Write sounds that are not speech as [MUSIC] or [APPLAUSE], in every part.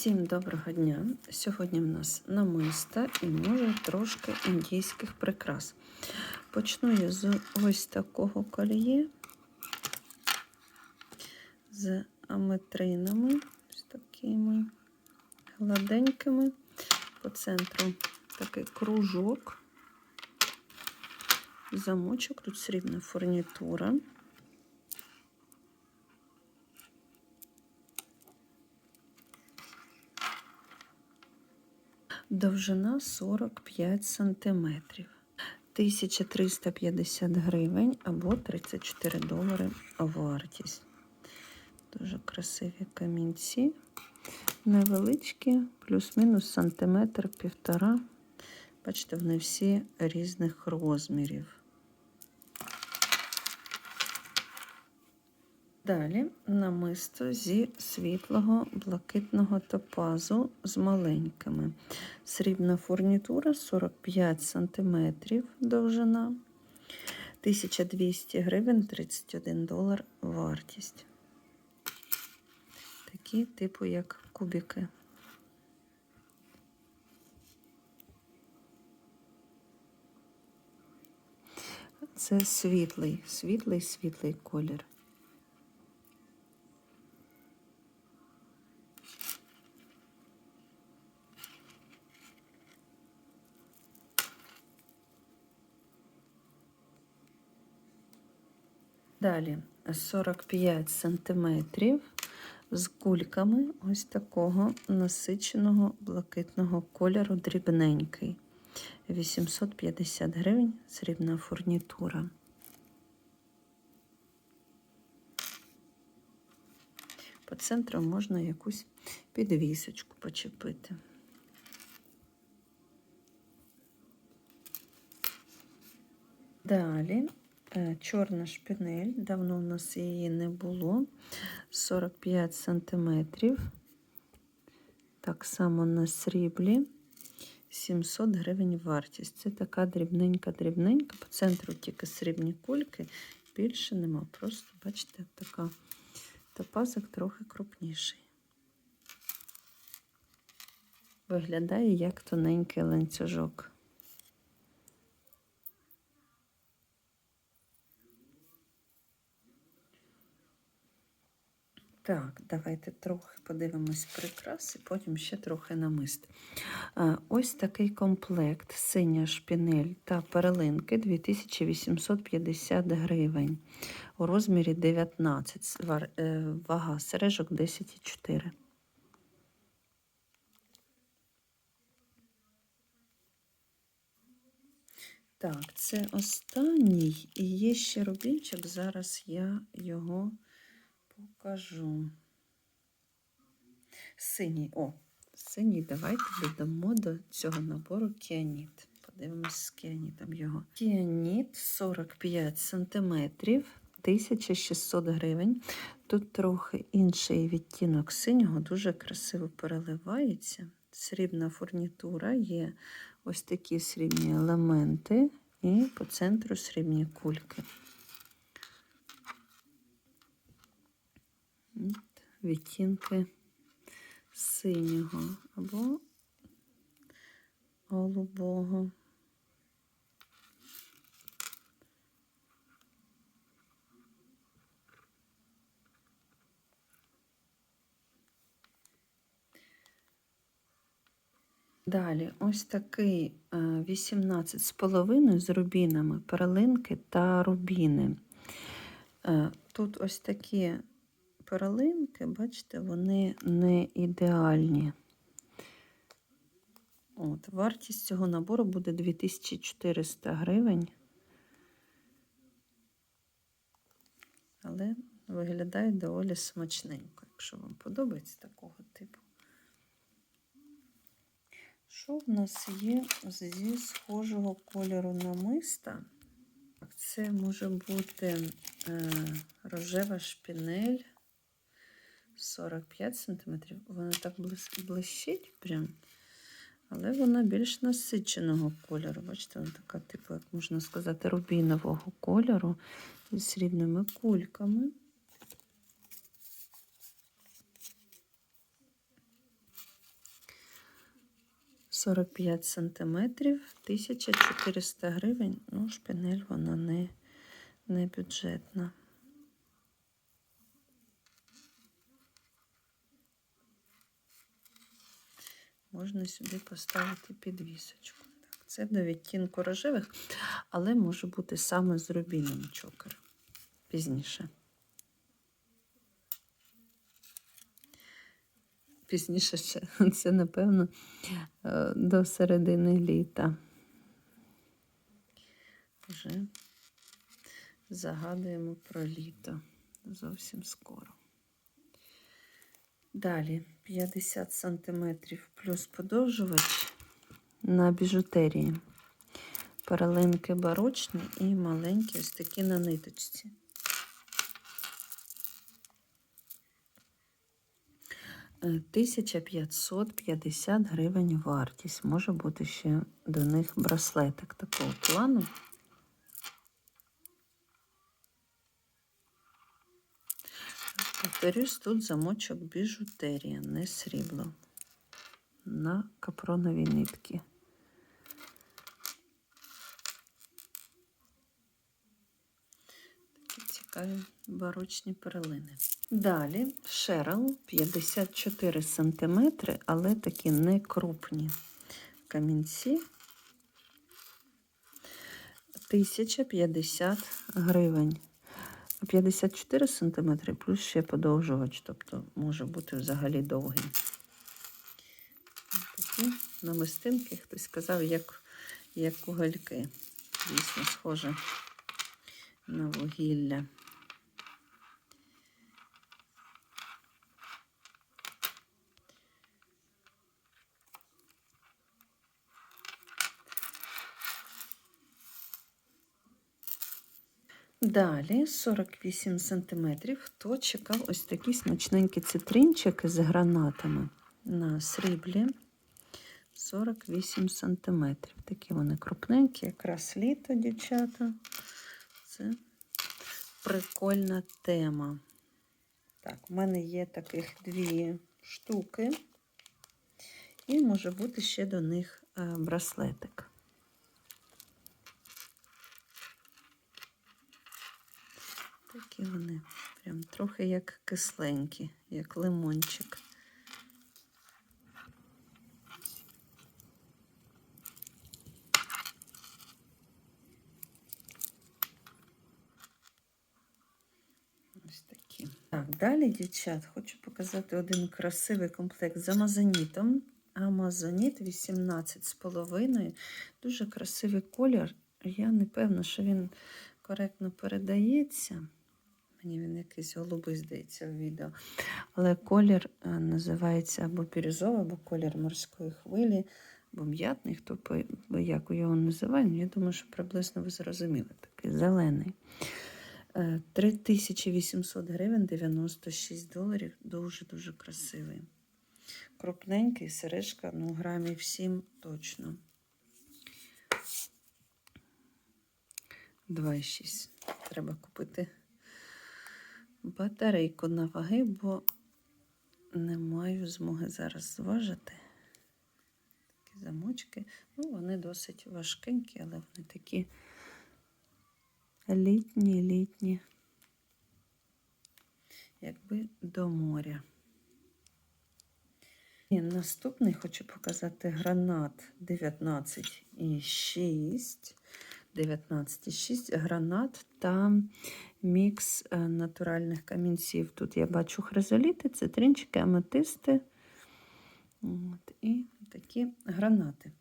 Всім доброго дня! Сьогодні в нас намиста і може трошки індійських прикрас. Почну я з ось такого кольє з аметринами, ось такими гладенькими. По центру такий кружок, замочок, тут срібна фурнітура. Довжина 45 сантиметрів. 1350 гривень або 34 долари вартість. Дуже красиві камінці. Невеличкі, плюс-мінус сантиметр, півтора. Бачите, вони всі різних розмірів. Далі намисто зі світлого блакитного топазу з маленькими. Срібна фурнітура 45 см довжина, 1200 гривень 31 долар вартість. Такі, типу, як кубики. Це світлий, світлий, світлий колір. Далі 45 сантиметрів з кульками ось такого насиченого блакитного кольору дрібненький. 850 гривень срібна фурнітура. По центру можна якусь підвісочку почепити. Далі чорна шпінель, давно у нас її не було. 45 сантиметрів. Так само на сріблі. 700 гривень вартість. Це така дрібненька-дрібненька. По центру тільки срібні кульки, більше нема. Просто, бачите, така топазик трохи крупніший. Виглядає як тоненький ланцюжок. Так, давайте трохи подивимось прикраси, потім ще трохи намист. Ось такий комплект: синя шпінель та перлинки 2850 гривень. У розмірі 19, е, вага сережок 10,4. Так, це останній і є ще рубінчик. Зараз я його покажу. Синій. О, синій, давайте додамо до цього набору кіаніт. Подивимось з кіанітом його. Кіаніт 45 см, 1600 гривень. Тут трохи інший відтінок синього, дуже красиво переливається. Срібна фурнітура, є ось такі срібні елементи, і по центру срібні кульки. Відтінки синього або голубого. Далі ось такий 18 з половиною з рубінами, перлинки та рубіни. Е, тут ось такі перлинки, бачите, вони не ідеальні. От, Вартість цього набору буде 2400 гривень. Але виглядає доволі смачненько, якщо вам подобається такого типу. Що в нас є зі схожого кольору намиста? Це може бути е, рожева шпінель 45 см. Вона так блищить прям. Але вона більш насиченого кольору. Бачите, вона така, типу, як можна сказати, рубінового кольору зі срібними кульками. 45 сантиметрів, 1400 гривень. Ну, шпинель вона не, не бюджетна. Можна сюди поставити підвісочку. Так, це до відтінку рожевих, але може бути саме з рубіном чокер. Пізніше. Пізніше ще, [LAUGHS] це, напевно, е, до середини літа. Вже загадуємо про літо зовсім скоро. Далі 50 см плюс подовжувач на біжутерії. Перелинки барочні і маленькі ось такі на ниточці. Е, 1550 гривень вартість. Може бути ще до них браслетик такого плану. Повторюсь, тут замочок біжутерія, не срібло. На капроновій нитки. Такі цікаві барочні перлини. Далі шерл 54 см, але такі не крупні камінці. 1050 гривень. 54 см плюс ще подовжувач, тобто може бути взагалі довгий. Такі намистинки, хтось сказав, як, як кугальки. Дійсно, схоже на вугілля. Далі 48 см. Хто чекав ось такі смачненькі цитринчики з гранатами на сріблі 48 см. Такі вони крупненькі, якраз літо, дівчата. Це прикольна тема. Так, у мене є таких дві штуки, і може бути ще до них е, браслетик. Такі вони прям трохи як кисленькі, як лимончик. Ось такі. Так, далі, дівчат, хочу показати один красивий комплект з амазонітом. Амазоніт 18,5. Дуже красивий колір. Я не певна, що він коректно передається. Мені він якийсь голубий здається в відео. Але колір е, називається або бірюзовий, або колір морської хвилі, або м'ятний, хто по як його називає. Ну, Я думаю, що приблизно ви зрозуміли. Такий зелений. Е, 3800 гривень, 96 доларів. Дуже-дуже красивий. Крупненький, сережка, ну, грамів 7 точно. 2,6. Треба купити батарейку на ваги, бо не маю змоги зараз зважити. Такі замочки. Ну, вони досить важкенькі, але вони такі літні, літні, якби до моря. І наступний хочу показати гранат 19,6. 19,6 гранат та мікс е, натуральних камінців. Тут я бачу хризоліти, цитринчики, аметисти От, і такі гранати.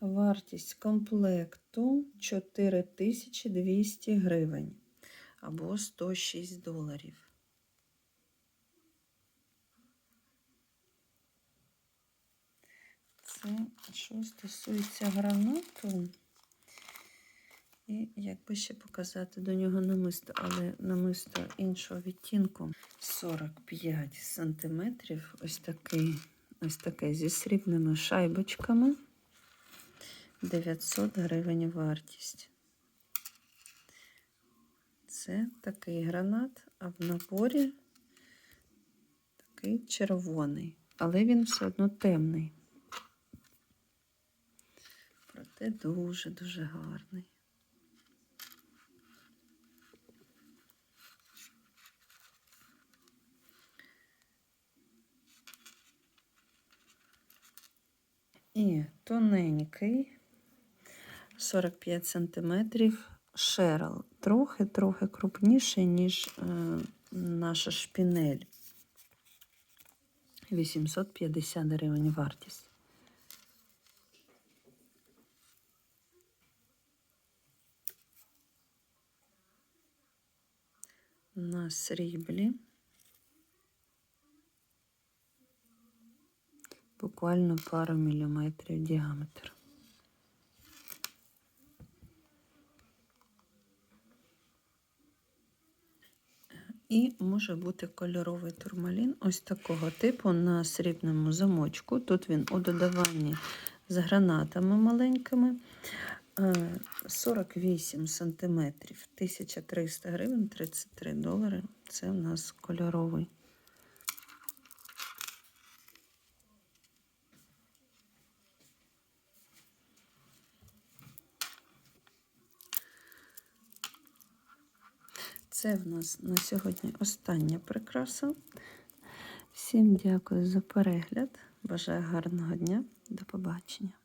Вартість комплекту 4200 гривень або 106 доларів. Це що стосується гранату. І якби ще показати до нього намисто, але намисто іншого відтінку 45 сантиметрів. Ось такий, ось такий зі срібними шайбочками. 900 гривень вартість. Це такий гранат, а в наборі такий червоний, але він все одно темний. Проте дуже-дуже гарний. І тоненький 45 сантиметрів шерл. Трохи-трохи крупніший, ніж е, наша шпінель. 850 гривень вартість. На сріблі. Буквально пару міліметрів діаметр. І може бути кольоровий турмалін ось такого типу на срібному замочку. Тут він у додаванні з гранатами маленькими. Е, 48 сантиметрів, 1300 гривень, 33 долари. Це у нас кольоровий. Це в нас на сьогодні остання прикраса. Всім дякую за перегляд. Бажаю гарного дня. До побачення.